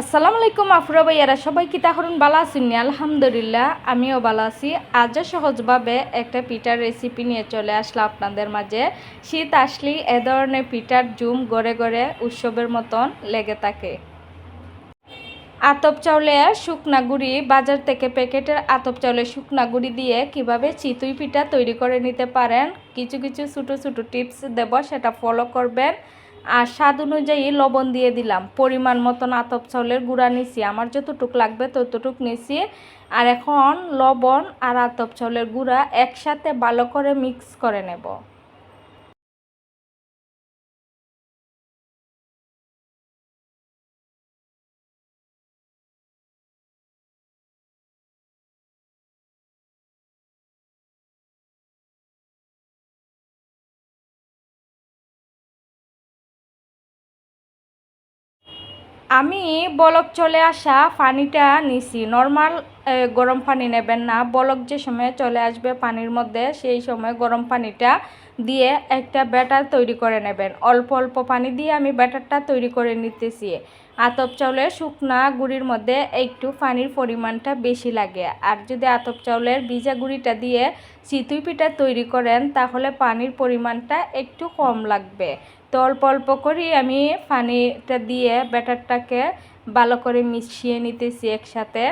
আসসালামু আলাইকুম, আফরা ভাইয়ারা। সবাই কিতা করুন বালা আছেন? আলহামদুলিল্লাহ, আমিও ভালো আছি। আজও সহজভাবে একটা পিঠার রেসিপি নিয়ে চলে আসলাম আপনাদের মাঝে। শীত আসলেই এ ধরনের পিঠার জুম গড়ে গড়ে উৎসবের মতন লেগে থাকে। আতপ চাউলে শুকনা গুঁড়ি, বাজার থেকে প্যাকেটের আতপ চাউলে শুকনা গুঁড়ি দিয়ে কীভাবে চিতুই পিঠা তৈরি করে নিতে পারেন, কিছু কিছু ছোটো ছোটো টিপস দেব, সেটা ফলো করবেন। আর স্বাদ অনুযায়ী লবণ দিয়ে দিলাম। পরিমাণ মতন আতপ চাউলের গুঁড়া নিছি। আমার যতটুক লাগবে ততটুক নিছি। আর এখন লবণ আর আতপ চাউলের গুঁড়া একসাথে ভালো করে মিক্স করে নেব। আমি বলক চলে আসা পানিটা নিছি। নর্মাল গরম পানি নেবেন না। বলক যে সময় চলে আসবে পানির মধ্যে, সেই সময় গরম পানিটা দিয়ে একটা ব্যাটার তৈরি করে নেবেন। অল্প অল্প পানি দিয়ে আমি ব্যাটারটা তৈরি করে নিতেছি। আতপ চাউলের শুকনা গুঁড়ির মধ্যে একটু পানির পরিমাণটা বেশি লাগে। আর যদি আতপ চাউলের ভিজা গুঁড়িটা দিয়ে চিতুই পিঠা তৈরি করেন, তাহলে পানির পরিমাণটা একটু কম লাগবে। তো অল্প অল্প করে, আমি পানিটা দিয়ে ব্যাটারটাকে ভালো করে মিশিয়ে নিতেছি একসাথে।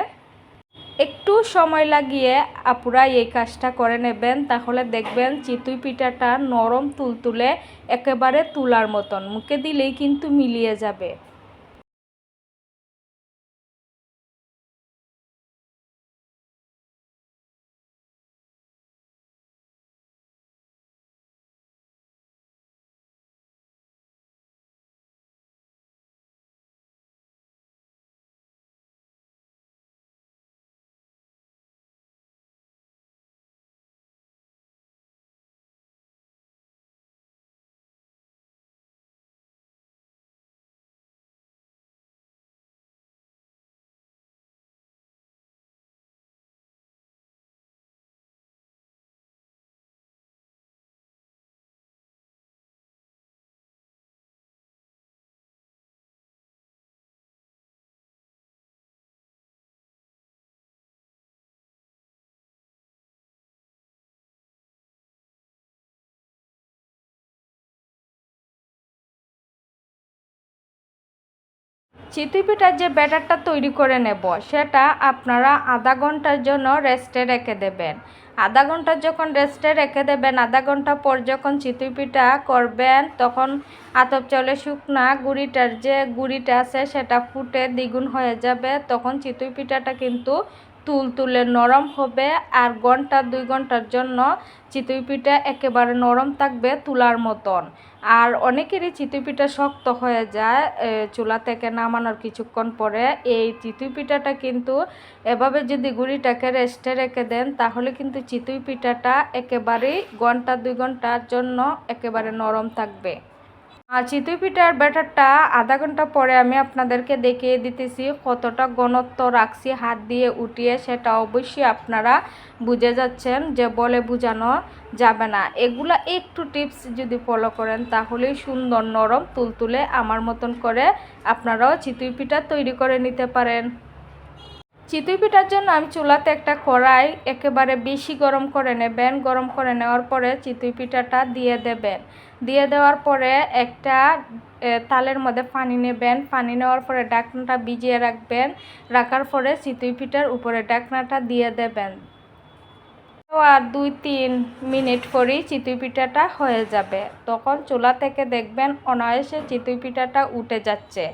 একটু সময় লাগিয়ে আপুরা এই কাজটা করে নেবেন, তাহলে দেখবেন চিতুই পিঠাটা নরম তুলতুলে একেবারে তুলার মতন, মুখে দিলেই কিন্তু মিলিয়ে যাবে। চিতই পিঠার যে ব্যাটারটা তৈরি করে নেব, সেটা আপনারা আধা ঘণ্টার জন্য রেস্টে রেখে দেবেন। আধা ঘণ্টা যখন রেস্টে রেখে দেবেন, আধা ঘণ্টা পর যখন চিতই পিঠা করবেন, তখন আতপ চলে শুকনা গুড়িটার যে গুড়িটা আছে, সেটা ফুটে দ্বিগুণ হয়ে যাবে, তখন চিতই পিঠাটা কিন্তু তুল তুলে নরম হবে আর ঘণ্টা দুই ঘণ্টার জন্য চিতই পিঠা একেবারে নরম থাকবে তুলার মতন। আর অনেকেরই চিতই পিঠা শক্ত হয়ে যায় চুলা থেকে নামানোর কিছুক্ষণ পরে। এই চিতই পিঠাটা কিন্তু এভাবে যদি গুঁড়িটাকে রেস্টে রেখে দেন, তাহলে কিন্তু চিতই পিঠাটা একেবারেই ঘণ্টা দুই ঘণ্টার জন্য একেবারে নরম থাকবে। আর চিতই পিঠার ব্যাটারটা আধা ঘণ্টা পরে আমি আপনাদেরকে দেখিয়ে দিতেছি কতটা ঘনত্ব রাখছি হাত দিয়ে উঠিয়ে, সেটা অবশ্যই আপনারা বুঝে যাচ্ছেন যে বলে বোঝানো যাবে না। এগুলা একটু টিপস যদি ফলো করেন, তাহলেই সুন্দর নরম তুলতুলে আমার মতন করে আপনারাও চিতই পিঠা তৈরি করে নিতে পারেন। চিতই পিঠার জন্য আমি চুলাতে একটা কড়াই একেবারে বেশি গরম করে নেবেন। গরম করে নেওয়ার পরে চিতই পিঠাটা দিয়ে দেবেন। দিয়ে দেওয়ার পরে একটা তালের মধ্যে পানি নেবেন। পানি নেওয়ার পরে ডাকনাটা ভিজিয়ে রাখবেন। রাখার পরে চিতই পিঠার উপরে ডাকনাটা দিয়ে দেবেন। আর দুই তিন মিনিট পরেই চিতই পিঠাটা হয়ে যাবে। তখন চুলা থেকে দেখবেন অনায়াসে চিতই পিঠাটা উঠে যাচ্ছে।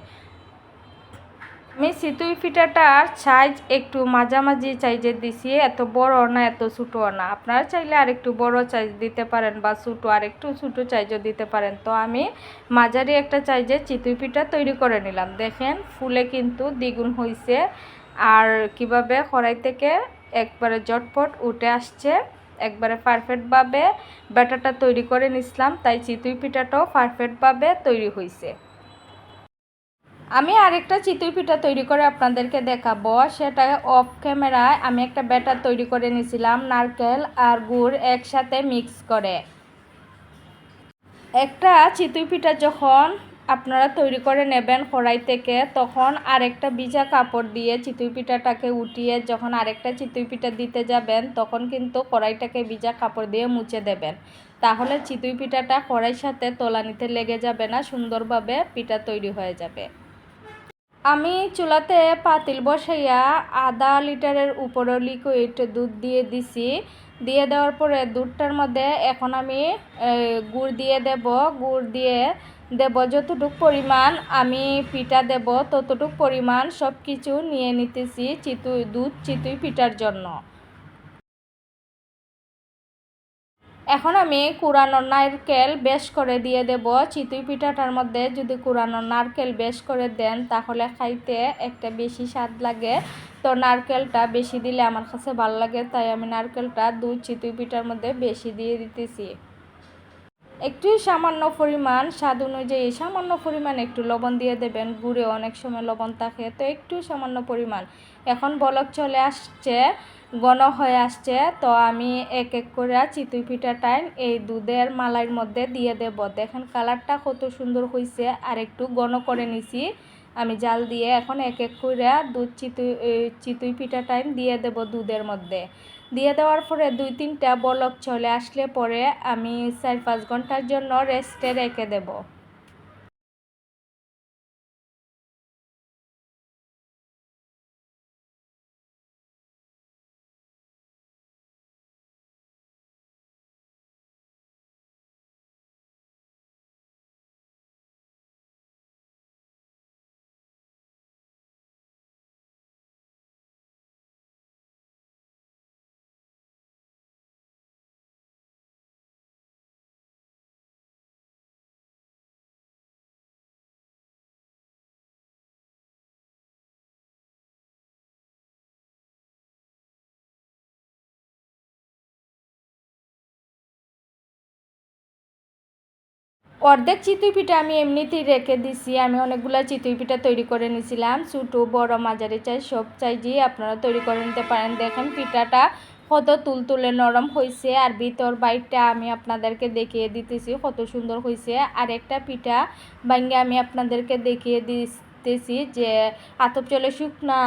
আমি সিতুই ফিটাটার সাইজ একটু মাঝামাঝি সাইজের দিছি, এত বড় না, এত ছোটো না। আপনারা চাইলে আর একটু বড় সাইজ দিতে পারেন বা ছোটো আর একটু ছোটো সাইজও দিতে পারেন। তো আমি মাঝারি একটা সাইজে চিতুই পিঠা তৈরি করে নিলাম। দেখেন, ফুলে কিন্তু দ্বিগুণ হয়েছে আর কীভাবে? কড়াই থেকে একবারে জটপট উঠে আসছে। একবারে পারফেক্টভাবে ব্যাটাটা তৈরি করে নিছিলাম, তাই চিতুই পিঠাটাও পারফেক্টভাবে তৈরি হয়েছে আমি আরেকটা চিতই পিঠা তৈরি করে আপনাদেরকে দেখাবো। সেটা অফ ক্যামেরায় আমি একটা ব্যাটার তৈরি করে নিয়েছিলাম, নারকেল আর গুড় একসাথে মিক্স করে। একটা চিতই পিঠা যখন আপনারা তৈরি করে নেবেন কড়াই থেকে, তখন আরেকটা ভিজা কাপড় দিয়ে চিতই পিঠাটাকে উঠিয়ে যখন আরেকটা চিতই পিঠা দিতে যাবেন, তখন কিন্তু কড়াইটাকে ভিজা কাপড় দিয়ে মুছে দেবেন। তাহলে চিতই পিঠাটা কড়াইয়ের সাথে তোলানিতে লেগে যাবে না, সুন্দরভাবে পিঠা তৈরি হয়ে যাবে। আমি চুলাতে পাতিল বসাইয়া আধা লিটারের উপরে লিকুইড দুধ দিয়ে দিছি। দিয়ে দেওয়ার পরে দুধটার মধ্যে এখন আমি গুড় দিয়ে দেব। গুড় দিয়ে দেব যতটুক পরিমাণ। আমি পিঠা দেব ততটুক পরিমাণ। সব কিছু নিয়ে নিতেছি চিতুই, দুধ চিতুই পিঠার জন্য। এখন আমি কুরানোর নারকেল বেশ করে দিয়ে দেব। চিতুই পিঠাটার মধ্যে যদি কুরানোর নারকেল বেশ করে দেন, তাহলে খাইতে একটা বেশি স্বাদ লাগে। তো নারকেলটা বেশি দিলে আমার কাছে ভালো লাগে, তাই আমি নারকেলটা দুধ চিতুই পিঠার মধ্যে বেশি দিয়ে দিতেছি। একটু সামান্য পরিমাণ, স্বাদ অনুযায়ী সামান্য পরিমাণ একটু লবণ দিয়ে দেবেন। গুড়ে অনেক সময় লবণ থাকে, তো একটু সামান্য পরিমাণ। এখন বলক চলে আসছে গণ হয়ে আসছে, তো আমি এক এক করে চিতুই পিঠাটাই এই দুধের মালাইয়ের মধ্যে দিয়ে দেব। দেখেন কালারটা কত সুন্দর হয়েছে আর একটু ঘন করে নিছি। আমি জাল দিয়ে এখন এক এক করে দুধ চিতুই চিতুই পিঠা টাইম দিয়ে দেব দুধের মধ্যে। দিয়ে দেওয়ার পরে দুই তিনটা বলক চলে আসলে পরে আমি চার পাঁচ ঘণ্টার জন্য রেস্টে রেখে দেবো। অর্ধেক চিতুই পিঠা আমি এমনিতেই রেখে দিছি। আমি অনেকগুলো চিতুই পিঠা তৈরি করে নিয়েছিলাম ছোটো, বড়, মাঝারি চাই, সব চাইজি আপনারা তৈরি করে নিতে পারেন। দেখেন পিঠাটা কত তুলতুলে নরম হয়েছে আর ভিতর বাইরটা আমি আপনাদেরকে দেখিয়ে দিতেছি কত সুন্দর হয়েছে আর একটা পিঠা ভাঙ্গে আমি আপনাদেরকে দেখিয়ে দিতেছি যে আতপ চলে শুকনা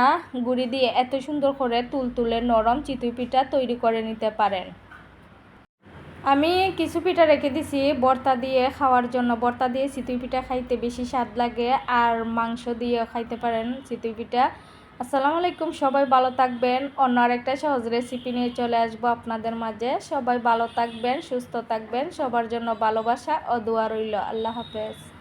গুড়ি দিয়ে এত সুন্দর করে তুলতুলে নরম চিতুই পিঠা তৈরি করে নিতে পারেন। আমি কিছু পিঠা রেখে দিছি, বর্তা দিয়ে খাওয়ার জন্য। বর্তা দিয়ে চিতুই পিঠা খাইতে বেশি স্বাদ লাগে আর মাংস দিয়ে খাইতে পারেন চিতুই পিঠা। আসসালামু আলাইকুম, সবাই ভালো থাকবেন। অন্য আরেকটা সহজ রেসিপি নিয়ে চলে আসব আপনাদের মাঝে। সবাই ভালো থাকবেন, সুস্থ থাকবেন। সবার জন্য ভালোবাসা ও দোয়া রইল। আল্লাহ হাফেজ।